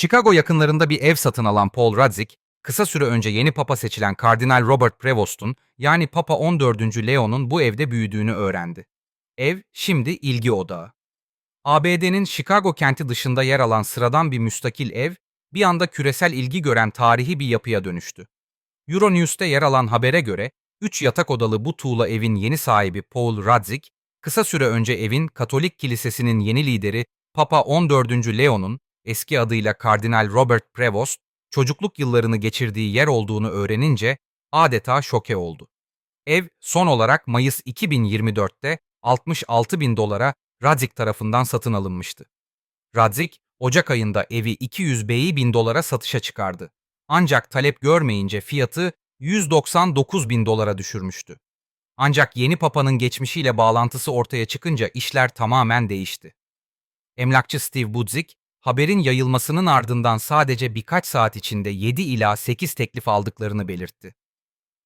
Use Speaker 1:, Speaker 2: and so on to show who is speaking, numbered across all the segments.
Speaker 1: Chicago yakınlarında bir ev satın alan Paul Radzik, kısa süre önce yeni papa seçilen Kardinal Robert Prevost'un yani Papa 14. Leo'nun bu evde büyüdüğünü öğrendi. Ev şimdi ilgi odağı. ABD'nin Chicago kenti dışında yer alan sıradan bir müstakil ev, bir anda küresel ilgi gören tarihi bir yapıya dönüştü. Euronews'te yer alan habere göre, 3 yatak odalı bu tuğla evin yeni sahibi Paul Radzik, kısa süre önce evin Katolik Kilisesi'nin yeni lideri Papa 14. Leo'nun eski adıyla Kardinal Robert Prevost, çocukluk yıllarını geçirdiği yer olduğunu öğrenince adeta şoke oldu. Ev son olarak Mayıs 2024'te 66 bin dolara Radzik tarafından satın alınmıştı. Radzik, Ocak ayında evi 200 bin dolara satışa çıkardı. Ancak talep görmeyince fiyatı 199 bin dolara düşürmüştü. Ancak yeni papanın geçmişiyle bağlantısı ortaya çıkınca işler tamamen değişti. Emlakçı Steve Budzik, haberin yayılmasının ardından sadece birkaç saat içinde 7 ila 8 teklif aldıklarını belirtti.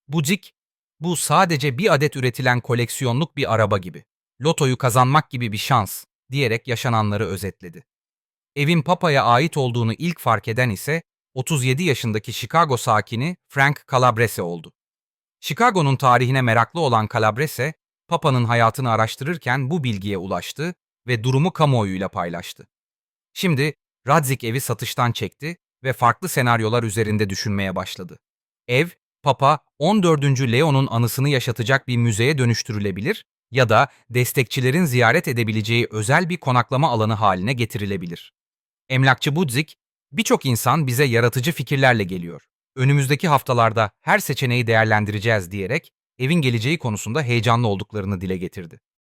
Speaker 1: Budzik, bu sadece bir adet üretilen koleksiyonluk bir araba gibi. Lotoyu kazanmak gibi bir şans diyerek yaşananları özetledi. Evin Papa'ya ait olduğunu ilk fark eden ise 37 yaşındaki Chicago sakini Frank Calabrese oldu. Chicago'nun tarihine meraklı olan Calabrese, Papa'nın hayatını araştırırken bu bilgiye ulaştı ve durumu kamuoyuyla paylaştı. Şimdi Radzik evi satıştan çekti ve farklı senaryolar üzerinde düşünmeye başladı. Ev, Papa 14. Leo'nun anısını yaşatacak bir müzeye dönüştürülebilir ya da destekçilerin ziyaret edebileceği özel bir konaklama alanı haline getirilebilir. Emlakçı Budzik, birçok insan bize yaratıcı fikirlerle geliyor. Önümüzdeki haftalarda her seçeneği değerlendireceğiz diyerek evin geleceği konusunda heyecanlı olduklarını dile getirdi.